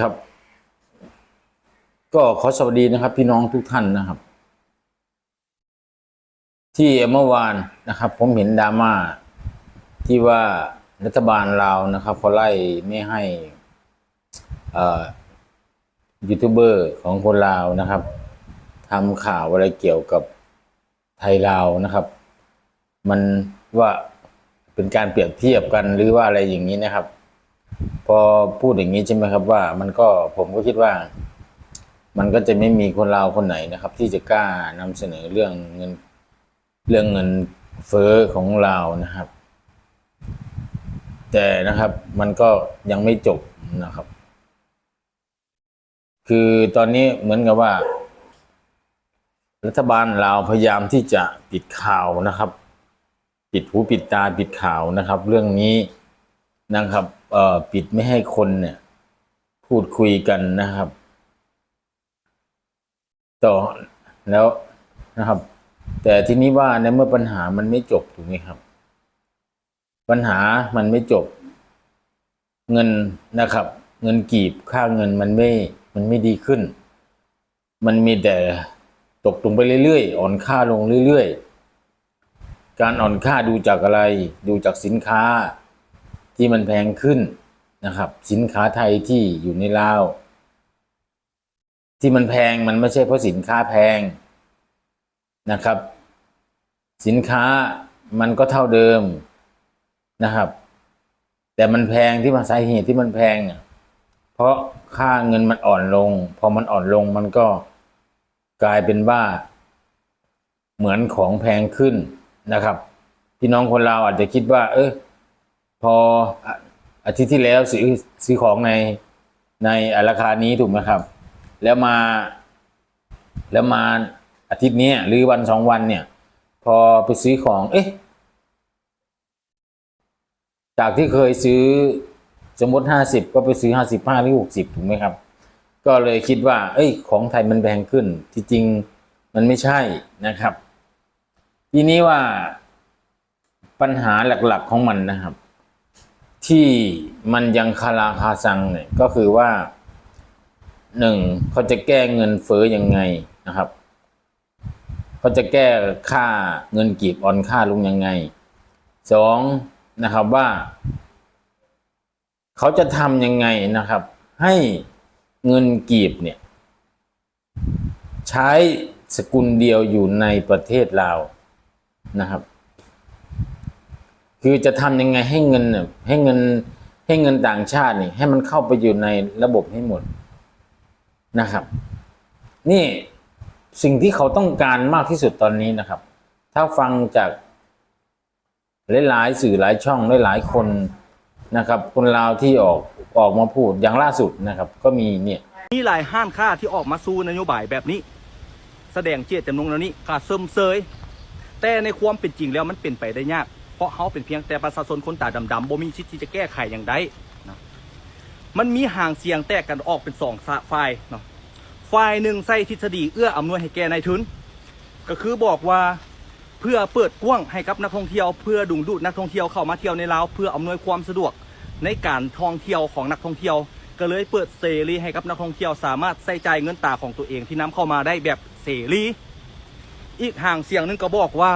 ครับ ก็ขอสวัสดีนะครับ พี่น้องทุกท่านนะครับ ที่เมื่อวานนะครับ ผมเห็นดราม่าที่ว่ารัฐบาลลาวนะครับเขาไล่ไม่ให้ยูทูบเบอร์ของคนลาวนะครับทำข่าวอะไรเกี่ยวกับไทยลาวนะครับ มันว่าเป็นการเปรียบเทียบกันหรือว่าอะไรอย่างนี้นะครับ พอพูดอย่างนี้ใช่ไหมครับว่า มันก็ผมก็คิดว่า มันก็จะไม่มีคนลาวคนไหนนะครับ ที่จะกล้านำเสนอเรื่องเงินเรื่องเงินเฟ้อของลาวนะครับ แต่นะครับมันก็ยังไม่จบนะครับ คือตอนนี้เหมือนกับว่า รัฐบาลลาวพยายามที่จะปิดข่าวนะครับ ปิดหูปิดตาปิดข่าวนะครับ เรื่องนี้นะครับ ปิดไม่ให้คนเนี่ย พูดคุยกันนะครับ ต่อแล้วนะครับ แต่ทีนี้ว่าในเมื่อปัญหามันไม่จบถูกไหมครับ ปัญหามันไม่จบ เงินนะครับ เงินกีบค่าเงินมันไม่ มันไม่ดีขึ้น มันมีแต่ตกลงไปเรื่อยๆ อ่อนค่าลงเรื่อยๆ การอ่อนค่าดูจากอะไร ดูจากสินค้า ที่มันแพงขึ้นนะครับ สินค้าไทยที่อยู่ในลาวที่มันแพงมันไม่ใช่เพราะสินค้าแพงนะครับ สินค้ามันก็เท่าเดิมนะครับ แต่มันแพงที่มาสาเหตุที่มันแพงเนี่ยเพราะค่าเงินมันอ่อนลง พอมันอ่อนลงมันก็กลายเป็นว่า เหมือนของแพงขึ้นนะครับ พี่น้องคนเราอาจจะคิดว่า เออ พออาทิตย์ที่แล้วซื้อซื้อของในในราคานี้ถูกไหมครับ แล้วมา แล้วมาอาทิตย์นี้หรือวันสองวันเนี่ย พอไปซื้อของ เอ๊ะ จากที่เคยซื้อสมมติห้าสิบก็ไปซื้อห้าสิบห้าหรือหกสิบถูกไหมครับ ก็เลยคิดว่า เอ้ย ของไทยมันแพงขึ้น ที่จริงมันไม่ใช่นะครับ ทีนี้ว่าปัญหาหลักๆของมันนะครับ ที่มันยังคาราคาซังเนี่ยก็คือว่าหนึ่งเขาจะแก้เงินเฟ้อยังไงนะครับเขาจะแก้ค่าเงินกีบออนค่าลงยังไงสองนะครับว่า เขาจะทำยังไงนะครับ ให้เงินกีบเนี่ย ใช้สกุลเดียวอยู่ในประเทศลาวนะครับ คือจะทำยังไงให้เงินเนี่ยให้เงินให้เงินต่างชาตินี่ ให้มันเข้าไปอยู่ในระบบให้หมดนะครับ นี่สิ่งที่เขาต้องการมากที่สุดตอนนี้นะครับ ถ้าฟังจากหลายๆสื่อหลายช่องหลายๆคนนะครับ คนลาวที่ออกออกมาพูดอย่างล่าสุดนะครับ ก็มีเนี่ยมีหลายห้านค้าที่ออกมาสู้นโยบายแบบนี้ แสดงเจตจำนงแล้วนี้ขาดเสริมเซยแต่ในความเป็นจริงแล้วมันเป็นไปได้ยาก ราะเขาเป็นเพียงแต่ประชาชนคนตาดำๆบ่มีสิทธิ์ที่จะแก้ไขอย่างใดนะมันมีห่างเสียงแตกกันออกเป็นสองฝ่ายเนาะฝ่ายหนึ่งใส่ทฤษฎีเอื้ออำนวยให้แก่นายทุน ก็คือบอกว่าเพื่อเปิดกว้างให้กับนักท่องเที่ยวเพื่อดึงดูดนักท่องเที่ยวเข้ามาเที่ยวในลาวเพื่ออำนวยความสะดวกในการท่องเที่ยวของนักท่องเที่ยว ก็เลยเปิดเสรีให้กับนักท่องเที่ยวสามารถใส่ใจายเงินตาของตัวเองที่นำเข้ามาได้แบบเสรี อีกห่างเสียงหนึงก็บอกว่า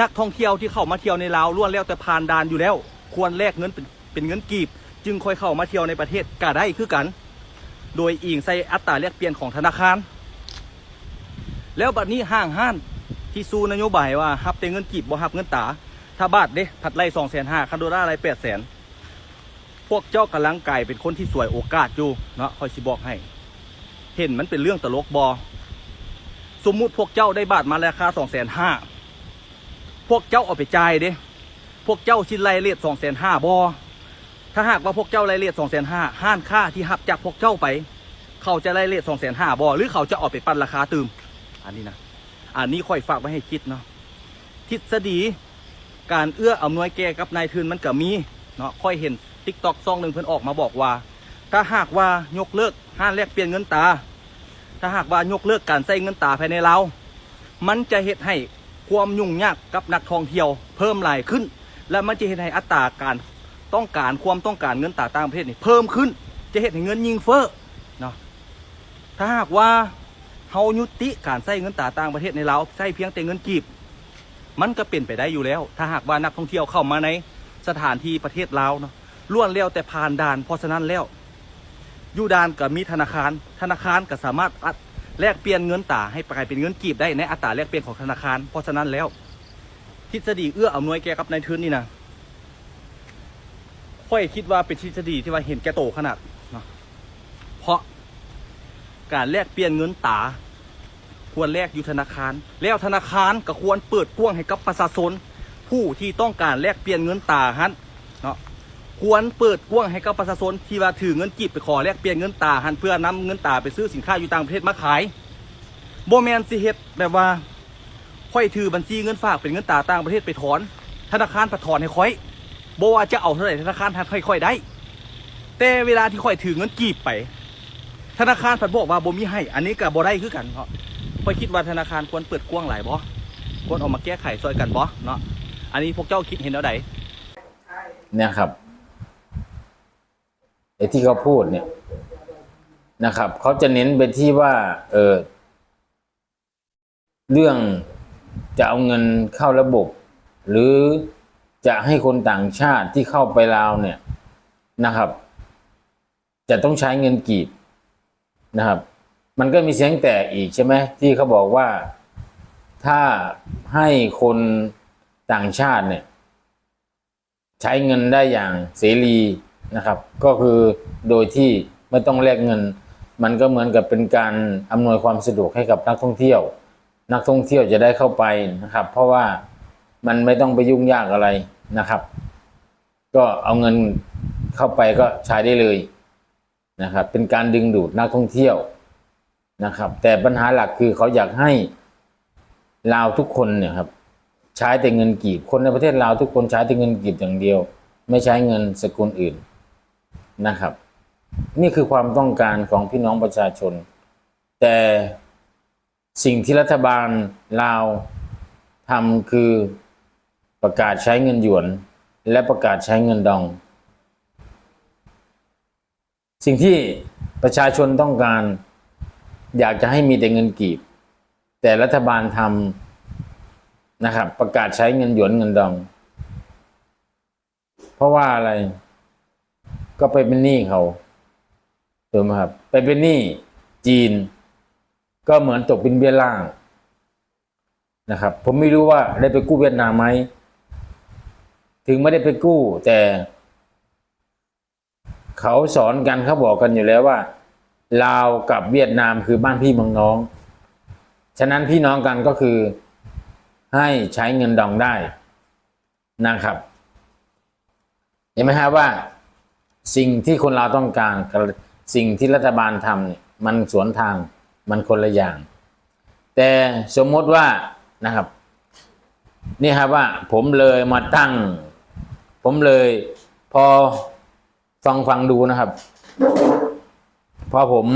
นักท่องเที่ยวที่เข้ามาเที่ยวในลาวล้วนแล้วแต่ผ่านด่านอยู่แล้ว ควรแลกเงินเป็นเป็นเงินกีบ จึงค่อยเข้ามาเที่ยวในประเทศก็ได้คือกัน โดยอิงใส่อัตราแลกเปลี่ยนของธนาคาร แล้วบัดนี้ห้างห้านที่สู้นโยบายว่าฮับแต่เงินกีบบ่ฮับเงินตา ถ้าบาทเด้ผัดไล่สองแสนห้าคันโดล่าไรแปดแสนพวกเจ้ากำลังไกลายเป็นคนที่สวยโอกาสอยู่เนาะคอยสิบอกให้ เห็นมันเป็นเรื่องตลกบอสมมุติพวกเจ้าได้บาทมาราคาสองแสนห้า พวกเจ้าเอาไปจ่ายเด้ พวกเจ้าชิ้นไรเลียดสองแสนห้าบอถ้าหากว่าพวกเจ้าไรเลียดสองแสนห้าห้านค่าที่หับจากพวกเจ้าไป เขาจะไรเลียดสองแสนห้าบอหรือเขาจะเอาไปปั้นราคาตืมอันนี้นะอันนี้ค่อยฝากไว้ให้คิดเนาะทฤษฎีการเอื้ออำนวยแก่กับนายทุนมันก็มีเนาะค่อยเห็นติ๊กตอกซองหนึ่งเพิ่นออกมาบอกว่า ถ้าหากว่ายกเลิกห้านแลกเปลี่ยนเงินตา ถ้าหากว่ายกเลิกการใช้เงินตาภายในเรา มันจะเฮ็ดให้ ความยุ่งยากกับนักท่องเที่ยวเพิ่มหลายขึ้น และมันจะเฮ็ดให้อัตราการต้องการความต้องการเงินตาต่างประเทศนี่เพิ่มขึ้น จะเฮ็ดให้เงินยิงเฟ้อเนาะถ้าหากว่าเฮายุติการใช้เงินตราต่างประเทศในลาใช้เพียงแต่เงินกีบ มันก็เป็นไปได้อยู่แล้ว ถ้าหากว่านักท่องเที่ยวเข้ามาในสถานที่ประเทศลาวเนาะล้วนแล้วแต่ผ่านด่านเพราะฉะนั้นแล้วอยู่ด่านก็มีธนาคาร ธนาคารก็สามารถ แลกเปลี่ยนเงินตาให้กลายเป็นเงินกีบได้ในอัตราแลกเปลี่ยนของธนาคาร เพราะฉะนั้นแล้ว ทฤษฎีเอื้ออำนวยแกกับนายทุนนี่นะค่อยคิดว่าเป็นทฤษฎีที่ว่าเห็นแกโตขนาดเนะเพราะการแลกเปลี่ยนเงินตา ควรแลกอยู่ธนาคาร แล้วธนาคารก็ควรเปิดกว้างให้กับประชาชนผู้ที่ต้องการแลกเปลี่ยนเงินตาฮันเนาะ ควรเปิดกว้างให้กับประชาชนที่ว่าถือเงินกีบไปขอแลกเปลี่ยนเงินตราฮันเพื่อนำเงินตราไปซื้อสินค้าอยู่ต่างประเทศมาขายโบแมนสิเฮ็ดแบบว่าค่อยถือบัญชีเงินฝากเป็นเงินตราต่างประเทศไปถอน ธนาคารผัดถอนให้ค่อยบว่าจะเอาเท่าไหร่ธนาคารทันค่อยๆได้ แต่เวลาที่ค่อยถือเงินกีบไป ธนาคารผัดบอกว่าโบมีให้ อันนี้กับโบได้คือกันเพราะค่อยคิดว่าธนาคารควรเปิดกว้างหลายบ่ควรออกมาแก้ไขซอยกันบ่เนาะอันนี้พวกเจ้าคิดเห็นแล้วใดเนี่ยครับ ไอ้ที่เขาพูดเนี่ยนะครับเขาจะเน้นไปที่ว่า เออเรื่องจะเอาเงินเข้าระบบ หรือจะให้คนต่างชาติที่เข้าไปลาวเนี่ยนะครับ จะต้องใช้เงินกีบนะครับ มันก็มีเสียงแต่อีกใช่ไหมที่เขาบอกว่าถ้าให้คนต่างชาติเนี่ย ใช้เงินได้อย่างเสรี นะครับ ก็คือโดยที่ไม่ต้องแลกเงิน มันก็เหมือนกับเป็นการอำนวยความสะดวกให้กับนักท่องเที่ยว นักท่องเที่ยวจะได้เข้าไปนะครับ เพราะว่ามันไม่ต้องไปยุ่งยากอะไรนะครับ ก็เอาเงินเข้าไปก็ใช้ได้เลยนะครับ เป็นการดึงดูดนักท่องเที่ยวนะครับ แต่ปัญหาหลักคือเขาอยากให้ลาวทุกคนเนี่ยครับใช้แต่เงินกีบคนในประเทศลาวทุกคนใช้แต่เงินกีบอย่างเดียว ไม่ใช้เงินสกุลอื่น นะครับ นี่คือความต้องการของพี่น้องประชาชน แต่สิ่งที่รัฐบาลลาวทำคือประกาศใช้เงินหยวน และประกาศใช้เงินดอง สิ่งที่ประชาชนต้องการอยากจะให้มีแต่เงินกีบ แต่รัฐบาลทำนะครับ ประกาศใช้เงินหยวนเงินดอง เพราะว่าอะไร ก็ไปเป็นหนี้เขาถูกไหมครับ ไปเป็นหนี้จีน ก็เหมือนตกเป็นเบี้ยล่างนะครับ ผมไม่รู้ว่าได้ไปกู้เวียดนามไหมถึงไม่ได้ไปกู้ แต่ เขาสอนกันเขาบอกกันอยู่แล้วว่าลาวกับเวียดนามคือบ้านพี่เมืองน้อง ฉะนั้นพี่น้องกันก็คือให้ใช้เงินดองได้นะครับ เห็นไหมฮะว่า สิ่งที่คนเราต้องการกับสิ่งที่รัฐบาลทำเนี่ยมันสวนทางมันคนละอย่าง แต่สมมติว่านะครับ นี่ครับว่าผมเลยมาตั้ง ผมเลยพอฟังฟังดูนะครับ พอผม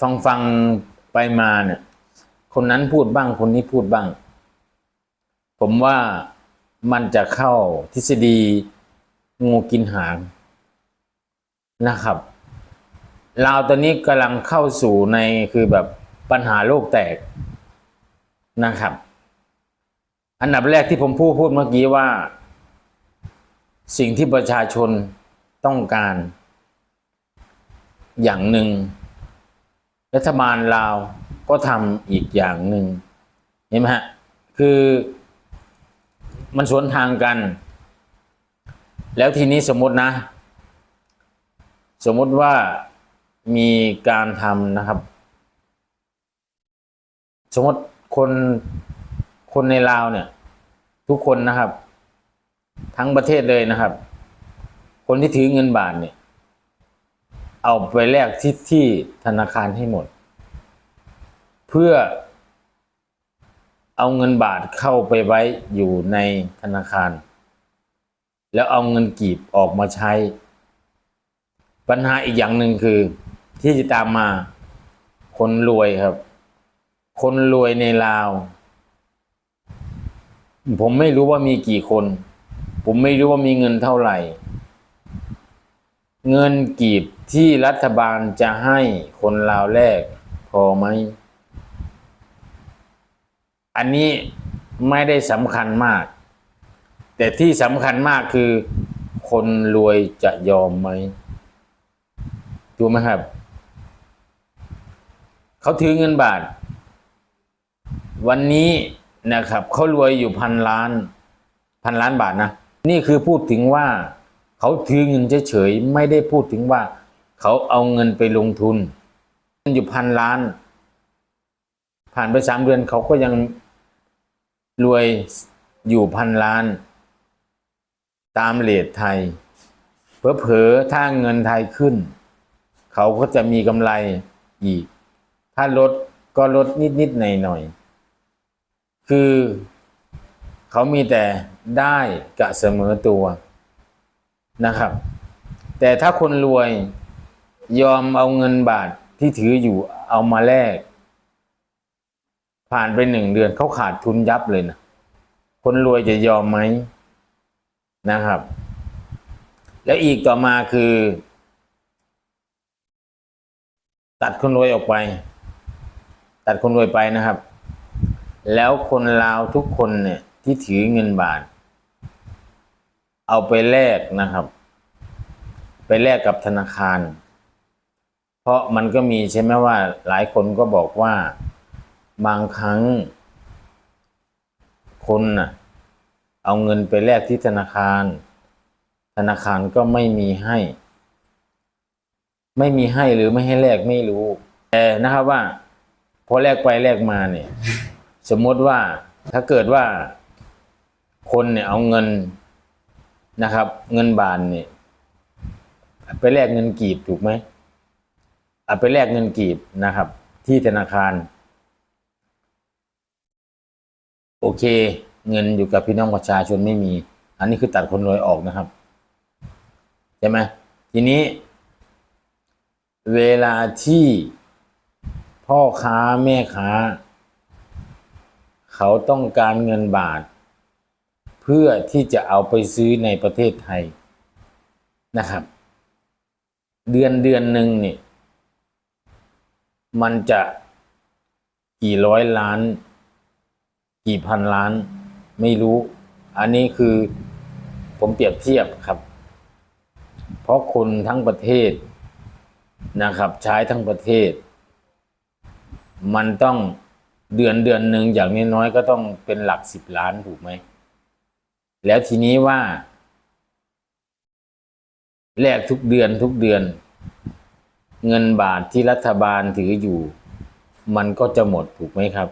ฟังฟังไปมาเนี่ย คนนั้นพูดบ้างคนนี้พูดบ้าง ผมว่ามันจะเข้าทฤษฎี งูกินหางนะครับลาวตอนนี้กำลังเข้าสู่ในคือแบบปัญหาโลกแตกนะครับ อันดับแรกที่ผมพูดพูดเมื่อกี้ว่า สิ่งที่ประชาชนต้องการ อย่างหนึ่ง รัฐบาลลาวก็ทำอีกอย่างหนึ่งเห็นไหมฮะ คือมันสวนทางกัน แล้วทีนี้สมมตินะ สมมติว่ามีการทำนะครับ สมมติคนคนในลาวเนี่ย ทุกคนนะครับ ทั้งประเทศเลยนะครับ คนที่ถือเงินบาทเนี่ย เอาไปแลกที่ที่ธนาคารให้หมด เพื่อเอาเงินบาทเข้าไปไว้อยู่ในธนาคาร แล้วเอาเงินกีบออกมาใช้ ปัญหาอีกอย่างหนึ่งคือ ที่จะตามมา คนรวยครับ คนรวยในลาว ผมไม่รู้ว่ามีกี่คน ผมไม่รู้ว่ามีเงินเท่าไหร่ เงินกีบที่รัฐบาลจะให้คนลาวแรก พอไหม อันนี้ไม่ได้สำคัญมาก แต่ที่สำคัญมากคือ คนรวยจะยอมไหมถูไหมครับ เขาถือเงินบาท วันนี้นะครับเขารวยอยู่พันล้าน พันล้านบาทนะ นี่คือพูดถึงว่าเขาถือเงินเฉยๆไม่ได้พูดถึงว่า เขาเอาเงินไปลงทุนเงินอยู่พันล้าน ผ่านไปสามเดือนเขาก็ยังรวยอยู่พันล้าน ตามเลทไทยเผลอๆถ้าเงินไทยขึ้น เขาก็จะมีกำไรอีก ถ้าลดก็ลดนิดๆหน่อยๆคือเขามีแต่ได้กะเสมอตัวนะครับ แต่ถ้าคนรวยยอมเอาเงินบาทที่ถืออยู่เอามาแลกผ่านไปหนึ่งเดือนเขาขาดทุนยับเลยนะคนรวยจะยอมไหม นะครับ แล้วอีกต่อมาคือ ตัดคนรวยออกไป ตัดคนรวยไปนะครับ แล้วคนลาวทุกคนเนี่ยที่ถือเงินบาท เอาไปแลกนะครับ ไปแลกกับธนาคาร เพราะมันก็มีใช่ไหมว่าหลายคนก็บอกว่าบางครั้งคนน่ะ เอาเงินไปแลกที่ธนาคาร ธนาคารก็ไม่มีให้ ไม่มีให้หรือไม่ให้แลกไม่รู้ แต่นะครับว่า พอแลกไปแลกมาเนี่ย สมมติว่าถ้าเกิดว่า คนเนี่ยเอาเงินนะครับ เงินบาทเนี่ยไปแลกเงินกีบถูกไหมเอาไปแลกเงินกีบนะครับ ที่ธนาคาร โอเค เงินอยู่กับพี่น้องประชาชนไม่มี อันนี้คือตัดคนรวยออกนะครับใช่ไหมทีนี้ เวลาที่พ่อค้าแม่ค้า เขาต้องการเงินบาท เพื่อที่จะเอาไปซื้อในประเทศไทยนะครับ เดือนเดือนหนึ่งเนี่ยมันจะกี่ร้อยล้าน กี่พันล้าน ไม่รู้ อันนี้คือผมเปรียบเทียบครับ เพราะคนทั้งประเทศนะครับ ใช้ทั้งประเทศ มันต้องเดือนเดือนหนึ่งอย่างน้อยๆก็ต้องเป็นหลักสิบล้านถูกไหม แล้วทีนี้ว่าแลกทุกเดือนทุกเดือน เงินบาทที่รัฐบาลถืออยู่ มันก็จะหมดถูกไหมครับ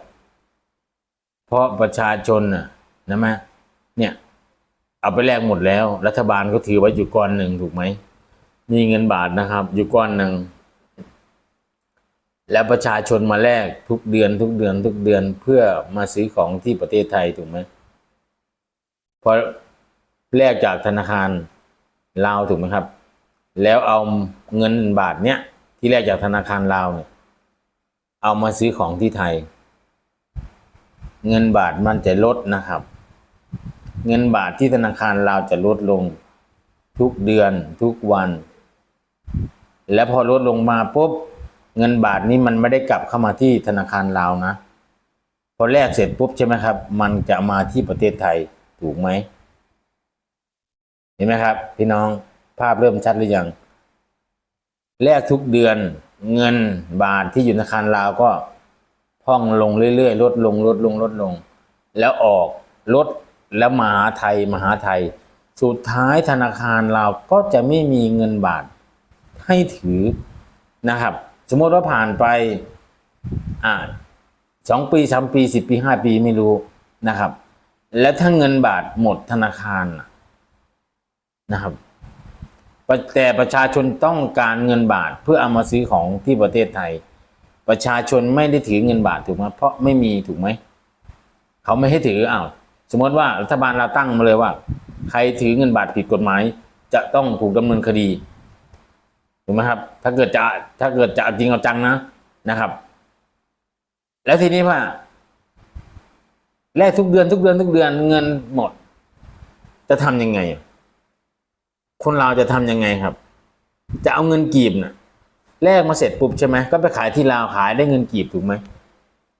เพราะประชาชนน่ะ นะมะเนี่ย เอาไปแลกหมดแล้ว รัฐบาลก็ถือไว้อยู่ก้อนหนึ่งถูกไหมมีเงินบาทนะครับ อยู่ก้อนหนึ่งแล้วประชาชนมาแลกทุกเดือน ทุกเดือน ทุกเดือนเพื่อมาซื้อของที่ประเทศไทยถูกไหมพอแลกจากธนาคารลาวถูกไหมครับ แล้วเอาเงินบาทเนี้ยที่แลกจากธนาคารลาวเนี่ยเอามาซื้อของที่ไทย เงินบาทมันจะลดนะครับ เงินบาทที่ธนาคารลาวจะลดลงทุกเดือนทุกวัน และพอลดลงมาปุ๊บเงินบาทนี้มันไม่ได้กลับเข้ามาที่ธนาคารลาวนะ พอแลกเสร็จปุ๊บใช่ไหมครับ มันจะมาที่ประเทศไทยถูกไหมเห็นไหมครับ พี่น้องภาพเริ่มชัดหรือยังแลกทุกเดือนเงินบาทที่อยู่ธนาคารลาวก็พองลงเรื่อยๆลดลงลดลงลดลง แล้วออกลด แล้วมหาไทยมหาไทย สุดท้ายธนาคารเราก็จะไม่มีเงินบาทให้ถือนะครับ สมมติว่าผ่านไปอ่าสองปีสามปีสิบปีห้าปีไม่รู้นะครับ แล้วถ้าเงินบาทหมดธนาคารนะครับแต่ประชาชนต้องการเงินบาทเพื่อเอามาซื้อของที่ประเทศไทย ประชาชนไม่ได้ถือเงินบาทถูกไหมเพราะไม่มีถูกไหมเขาไม่ให้ถืออ้าว สมมติว่ารัฐบาลเราตั้งมาเลยว่า ใครถือเงินบาทผิดกฎหมาย จะต้องถูกดำเนินคดีถูกไหมครับ ถ้าเกิดจะถ้าเกิดจะจริงเอาจังนะนะครับ แล้วทีนี้ว่าแลกทุกเดือนทุกเดือนทุกเดือนเงินหมด จะทำยังไง คนเราจะทำยังไงครับ จะเอาเงินกีบน่ะแลกมาเสร็จปุ๊บใช่ไหมก็ไปขายที่ลาวขายได้เงินกีบถูกไหม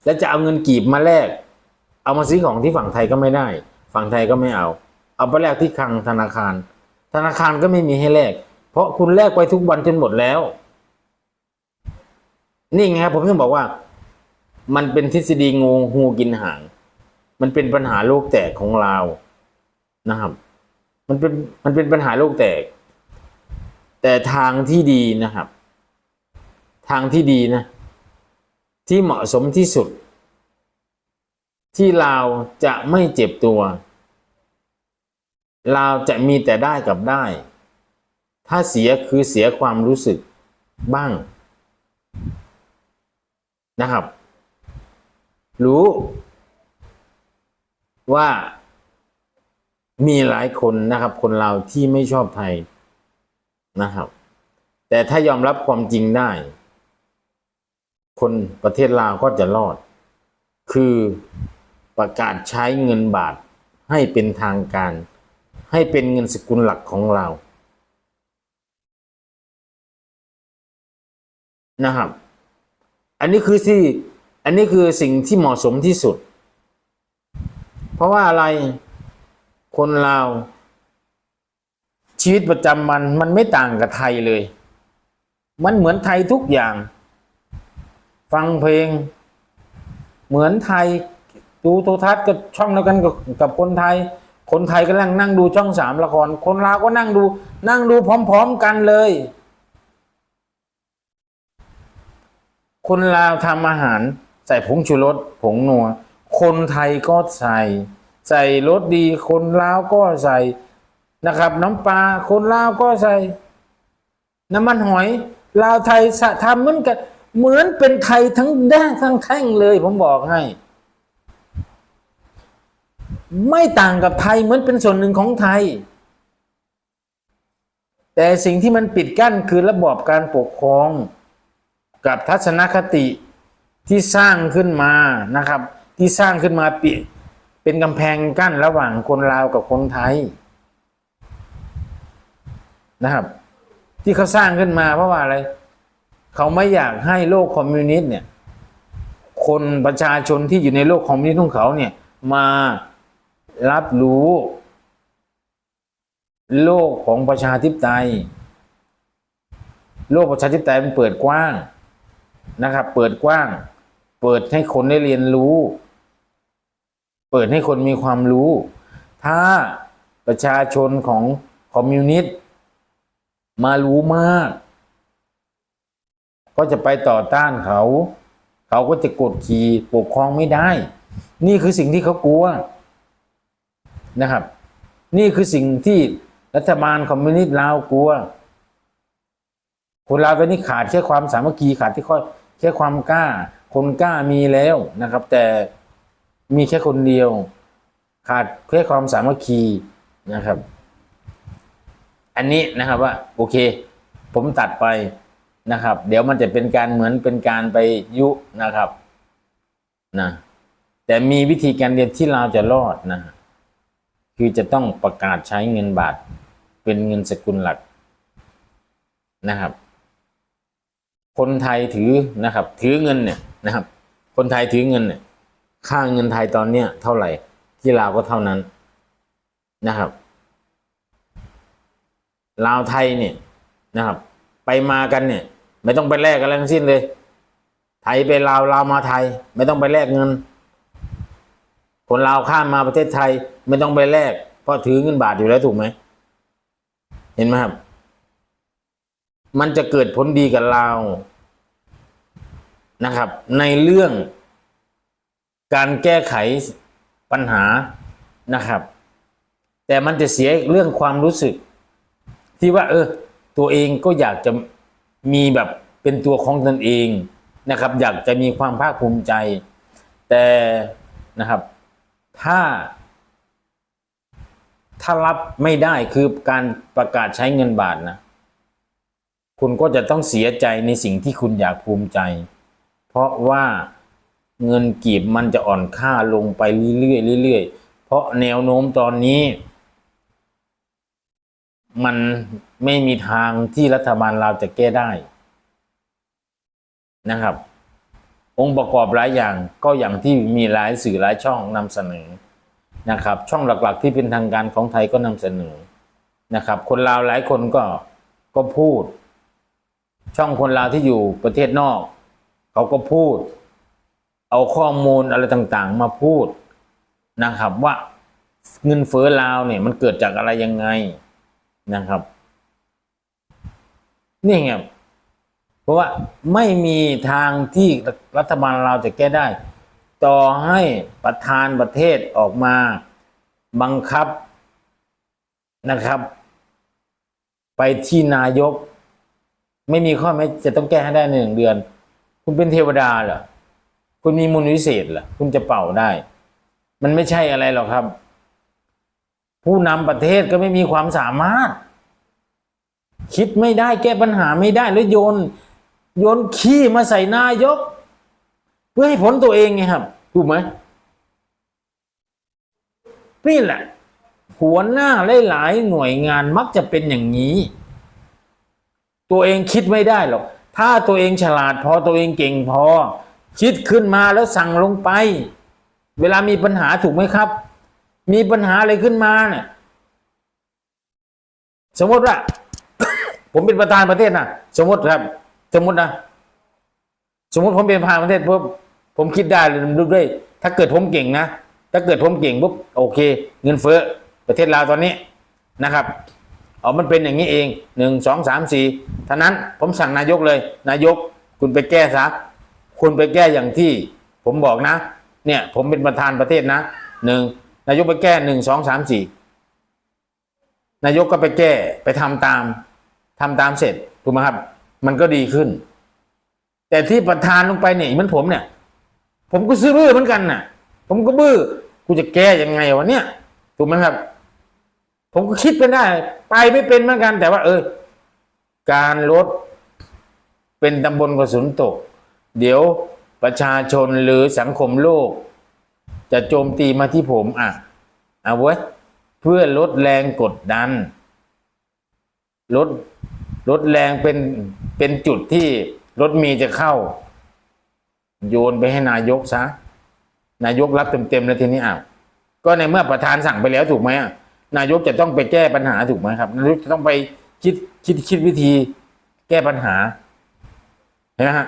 แล้วจะเอาเงินกีบมาแลก เอามาซื้อของที่ฝั่งไทยก็ไม่ได้ ฝั่งไทยก็ไม่เอา เอาไปแลกที่คลังธนาคาร ธนาคารก็ไม่มีให้แลกเพราะคุณแลกไปทุกวันจนหมดแล้ว นี่ไงครับผมถึงบอกว่า มันเป็นทฤษฎีงูงูกินหาง มันเป็นปัญหาโลกแตกของเรานะครับ มันเป็นมันเป็นปัญหาโลกแตก แต่ทางที่ดีนะครับ ทางที่ดีนะ ที่เหมาะสมที่สุด ที่เราจะไม่เจ็บตัวเราจะมีแต่ได้กับได้ ถ้าเสียคือเสียความรู้สึกบ้าง นะครับ รู้ ว่ามีหลายคนนะครับ คนเราวที่ไม่ชอบไทยนะครับ แต่ถ้ายอมรับความจริงได้ คนประเทศลาวก็จะรอด คือ ประกาศใช้เงินบาทให้เป็นทางการ ให้เป็นเงินสกุลหลักของเรานะครับ อันนี้คือที่อันนี้คือสิ่งที่เหมาะสมที่สุด เพราะว่าอะไรคนลาชีวิตประจำวันมันไม่ต่างกับไทยเลย มันเหมือนไทยทุกอย่าง ฟังเพลง เหมือนไทย ดูโทรทัศน์กับช่องเดียวกันกับกับคนไทย คนไทยกำลังนั่งดูช่องสามละคร คนลาวก็นั่งดู นั่งดูพร้อม ๆกันเลย คนลาวทำอาหาร ใส่ผงชูรสผงนัว คนไทยก็ใส่ ใส่รสดี คนลาวก็ใส่นะครับ น้ำปลาคนลาวก็ใส่ น้ำมันหอยลาวไทยทำเหมือนกันเหมือนเป็นไทยทั้งแด้ทั้งแท่งเลย ผมบอกให้ ไม่ต่างกับไทยเหมือนเป็นส่วนหนึ่งของไทย แต่สิ่งที่มันปิดกั้นคือระบอบการปกครอง กับทัศนคติที่สร้างขึ้นมานะครับ ที่สร้างขึ้นมาปิเป็นกำแพงกั้นระหว่างคนลาวกับคนไทยนะครับ ที่เขาสร้างขึ้นมาเพราะว่าอะไร เขาไม่อยากให้โลกคอมมิวนิสต์เนี่ย คนประชาชนที่อยู่ในโลกคอมมิวนิสต์ของเขาเนี่ยมา รับรู้ โลกของประชาธิปไตย โลกประชาธิปไตยมันเปิดกว้างนะครับ เปิดกว้าง เปิดให้คนได้เรียนรู้ เปิดให้คนมีความรู้ ถ้าประชาชนของคอมมิวนิสต์มารู้มาก ก็จะไปต่อต้านเขา เขาก็จะกดขี่ปกครองไม่ได้ นี่คือสิ่งที่เขากลัว นะครับ นี่คือสิ่งที่รัฐบาลคอมมิวนิสต์ลาวกลัว คนลาวตอนนี้ขาดแค่ความสามัคคีขาดที่ข้อยแค่ความกล้า คนกล้ามีแล้วนะครับ แต่มีแค่คนเดียว ขาดแค่ความสามัคคีนะครับ อันนี้นะครับว่าโอเค ผมตัดไปนะครับ เดี๋ยวมันจะเป็นการเหมือนเป็นการไปยุนะครับนะแต่มีวิธีการเรียนที่เราจะรอดนะ คือจะต้องประกาศใช้เงินบาทเป็นเงินสกุลหลักนะครับ คนไทยถือนะครับ ถือเงินเนี่ยนะครับ คนไทยถือเงินเนี่ย ค่าเงินไทยตอนเนี้ยเท่าไหร่ ที่ลาวก็เท่านั้นนะครับ ลาวไทยเนี่ยนะครับ ไปมากันเนี่ย ไม่ต้องไปแลกกันทั้งสิ้นเลย ไทยไปลาวลาวมาไทย ไม่ต้องไปแลกเงิน คนลาวข้ามมาประเทศไทย ไม่ต้องไปแลกเพราะถือเงินบาทอยู่แล้วถูกไหม เห็นไหมครับ มันจะเกิดผลดีกับเรานะครับ ในเรื่อง การแก้ไขปัญหานะครับ แต่มันจะเสียเรื่องความรู้สึก ที่ว่า เออ ตัวเองก็อยากจะมีแบบเป็นตัวของตนเองนะครับ อยากจะมีความภาคภูมิใจ แต่นะครับ ถ้า ถ้ารับไม่ได้คือการประกาศใช้เงินบาทนะคุณก็จะต้องเสียใจในสิ่งที่คุณอยากภูมิใจ เพราะว่าเงินกีบมันจะอ่อนค่าลงไปเรื่อยๆเรื่อยๆเพราะแนวโน้มตอนนี้ มันไม่มีทางที่รัฐบาลเราจะแก้ได้นะครับ องค์ประกอบหลายอย่างก็อย่างที่มีหลายสื่อหลายช่องนำเสนอ นะครับ ช่องหลักๆ ที่เป็นทางการของไทยก็นำเสนอนะครับ คนลาวหลายคนก็ก็พูด ช่องคนลาวที่อยู่ประเทศนอก เขาก็พูด เอาข้อมูลอะไรต่างๆ มาพูดนะครับว่าเงินเฟ้อลาวเนี่ยมันเกิดจากอะไรยังไงนะครับ นี่ไงเพราะว่าไม่มีทางที่รัฐบาลเราวจะแก้ได้ ต่อให้ประธานประเทศออกมาบังคับนะครับ ไปที่นายก ไม่มีข้อแม้จะต้องแก้ให้ได้ในหนึ่งเดือน คุณเป็นเทวดาเหรอคุณมีมนต์วิเศษเหรอคุณจะเป่าได้ มันไม่ใช่อะไรหรอกครับ ผู้นำประเทศก็ไม่มีความสามารถ คิดไม่ได้แก้ปัญหาไม่ได้แล้วโยน โยนขี้มาใส่นายก เพื่อให้ผลตัวเองไงครับถูกไหมนี่แหละ หัวหน้าหลายๆหน่วยงานมักจะเป็นอย่างนี้ ตัวเองคิดไม่ได้หรอก ถ้าตัวเองฉลาดพอตัวเองเก่งพอ คิดขึ้นมาแล้วสั่งลงไป เวลามีปัญหาถูกไหมครับ มีปัญหาอะไรขึ้นมาเนี่ยสมมติว่า ผมเป็นประธานประเทศนะสมมติครับ สมมตินะสมมติผมเป็นประธานประเทศปุ๊บ ผมคิดได้เลยด้วย ถ้าเกิดผมเก่งนะ ถ้าเกิดผมเก่งปุ๊บโอเค เงินเฟ้อประเทศลาวตอนนี้นะครับอ๋อมันเป็นอย่างนี้เองหนึ่งสองสามสี่ท่านั้นผมสั่งนายกเลย นายกคุณไปแก้ซะคุณไปแก้อย่างที่ผมบอกนะ เนี่ย ผมเป็นประธานประเทศนะหนึ่งนายกไปแก้หนึ่งสองสามสี่นายกก็ไปแก้ไปทำตามทำตามเสร็จถูกไหมครับ มันก็ดีขึ้น แต่ที่ประธานลงไปเนี่ยมือนผมเนี่ย ผมก็ซื้อบื้อเหมือนกันน่ะ ผมก็บื้อกูจะแก้ยังไงวะเนี่ยถูกไหมครับ ผมก็คิดไปได้ ไปไม่เป็นเหมือนกัน แต่ว่า เออ การลดเป็นตำบลกระสุนตก เดี๋ยวประชาชนหรือสังคมโลก จะโจมตีมาที่ผมอะเอาไว้เพื่อลดแรงกดดัน ลดลดแรงเป็นเป็นจุดที่รถมีจะเข้า โยนไปให้นายกซะ นายกรับเต็มๆแล้วทีนี้อ้าวก็ในเมื่อประธานสั่งไปแล้วถูกไหมอะนายกจะต้องไปแก้ปัญหาถูกไหมครับนายกจะต้องไปคิดคิดคิดวิธีแก้ปัญหาเห็นไหมฮะ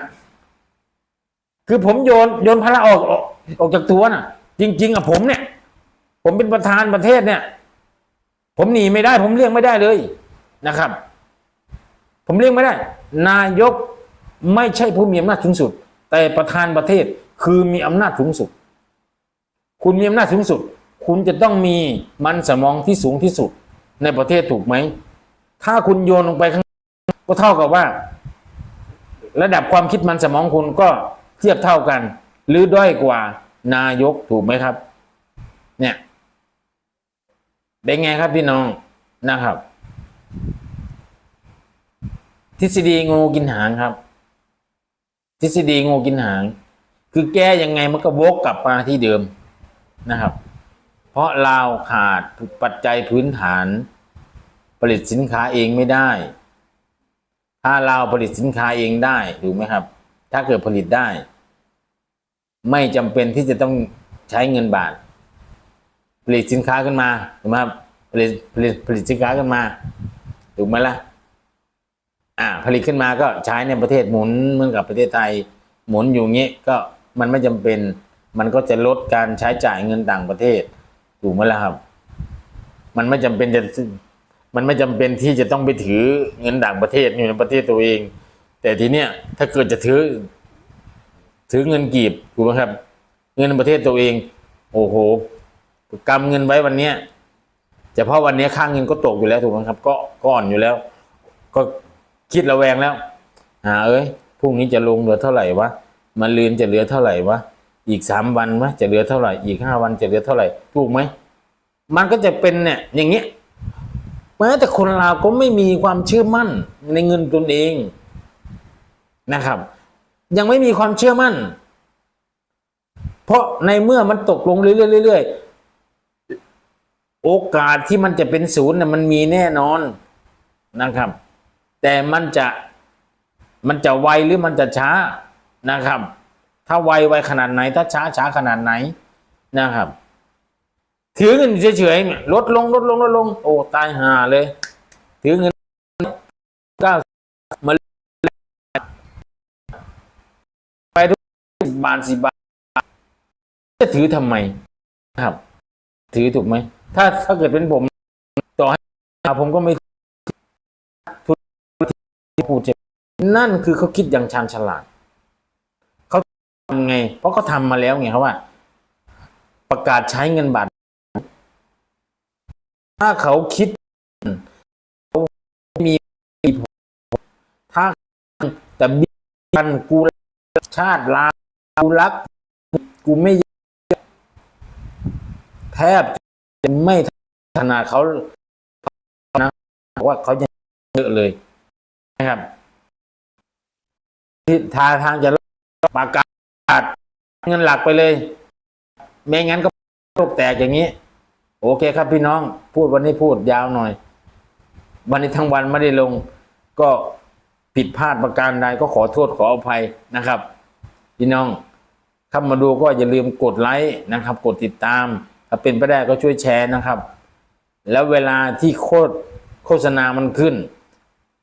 คือผมโยนโยนภาระออกออกออกจากตัวน่ะ จริง ๆอะผมเนี่ย ผมเป็นประธานประเทศเนี่ย ผมหนีไม่ได้ ผมเลี่ยงไม่ได้เลยนะครับ ผมเลี่ยงไม่ได้ นายกไม่ใช่ผู้มีอำนาจสูงสุด แต่ประธานประเทศคือมีอำนาจสูงสุด คุณมีอำนาจสูงสุด คุณจะต้องมีมันสมองที่สูงที่สุดในประเทศถูกไหม ถ้าคุณโยนลงไปข้างก็เท่ากับว่า ระดับความคิดมันสมองคุณก็เทียบเท่ากัน หรือด้อยกว่านายกถูกไหมครับ เนี่ยเป็นไงครับพี่น้องนะครับ ทฤษฎีงูกินหางครับ ทฤษฎีงูกินหาง คือแก้ยังไงมันก็วกกลับมาที่เดิมนะครับ เพราะเราขาดปัจจัยพื้นฐาน ผลิตสินค้าเองไม่ได้ ถ้าเราผลิตสินค้าเองได้ถูกไหมครับ ถ้าเกิดผลิตได้ ไม่จำเป็นที่จะต้องใช้เงินบาท ผลิตสินค้าขึ้นมาถูกไหมครับผลิตผลิตผลิตสินค้าขึ้นมาถูกไหมล่ะ อ่าผลิตขึ้นมาก็ใช้ในประเทศหมุนเหมือนกับประเทศไทยหมุนอยู่งี้ก็มันไม่จำเป็นมันก็จะลดการใช้จ่ายเงินต่างประเทศถูกไหมล่ะครับ มันไม่จำเป็นจะมันไม่จำเป็นที่จะต้องไปถือเงินต่างประเทศอยู่ในประเทศตัวเอง แต่ทีเนี้ยถ้าเกิดจะถือ ถือเงินกีบถูกไหมครับ เงินในประเทศตัวเอง โอ้โหกำเงินไว้วันเนี้ยเฉพาะวันนี้ค่าเงินก็ตกอยู่แล้วถูกไหมครับ ก็ก่อนอยู่แล้ว ก็ คิดระแวงแล้วหาเอ้ยพรุ่งนี้จะลงเหลือเท่าไหร่วะมันลืนจะเหลือเท่าไหร่วะอีกสามวันวะจะเหลือเท่าไหร่ อีกห้าวันจะเหลือเท่าไหร่ถูกไหมมันก็จะเป็นเนี่ยอย่างเงี้ยแม้แต่คนลาก็ไม่มีความเชื่อมั่นในเงินตนเองนะครับ ยังไม่มีความเชื่อมั่น เพราะในเมื่อมันตกลงเรื่อยๆเรื่อยๆโอกาสที่มันจะเป็นศูนย์เนี่ยมันมีแน่นอนนะครับ แต่มันจะมันจะไวหรือมันจะช้านะครับ ถ้าไวไวขนาดไหน ถ้าช้าช้าขนาดไหนนะครับ ถือเงินเฉยๆเนี่ยลดลงลดลงลดลง โอ้ตายห่าเลย ถือเงินเก้ามาไปทุกบาทสิบาทจะถือทำไมครับ ถือถูกไหมถ้าถ้าเกิดเป็นผม ต่อให้ผมก็ไม่ทุที่ พูดใช่นั่นคือเขาคิดอย่างชาญฉลาดเขาทำไง เพราะเขาทำมาแล้วไงเขาว่า ประกาศใช้เงินบาท ถ้าเขาคิดเขามีถ้าแต่บิกันกูชาติลากูรัก กูไม่แทบจะไม่ขนาเขานะว่าเขายังเยอะเลย นะครับที่ทาทางจะประกาศเงินหลักไปเลย ไม่งั้นก็โลกแตกอย่างนี้ โอเคครับพี่น้อง พูดวันนี้พูดยาวหน่อย วันนี้ทั้งวันไม่ได้ลง ก็ผิดพลาดประการใดก็ขอโทษขออภัยนะครับ พี่น้องเข้ามาดูก็อย่าลืมกดไลค์นะครับ กดติดตาม ถ้าเป็นไปได้ก็ช่วยแชร์นะครับ แล้วเวลาที่โคดโฆษณามันขึ้น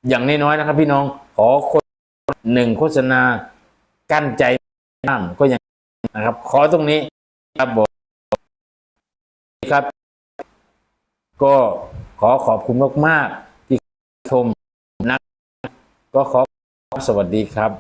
อย่างน้อยๆนะครับ พี่น้องขอโฆษหนึ่งโฆษณากั้นใจห้ามก็ยังนะครับ ขอตรงนี้ครับผมครับ ก็ขอขอบคุณมากๆที่ชมนะก็ขอสวัสดีครับ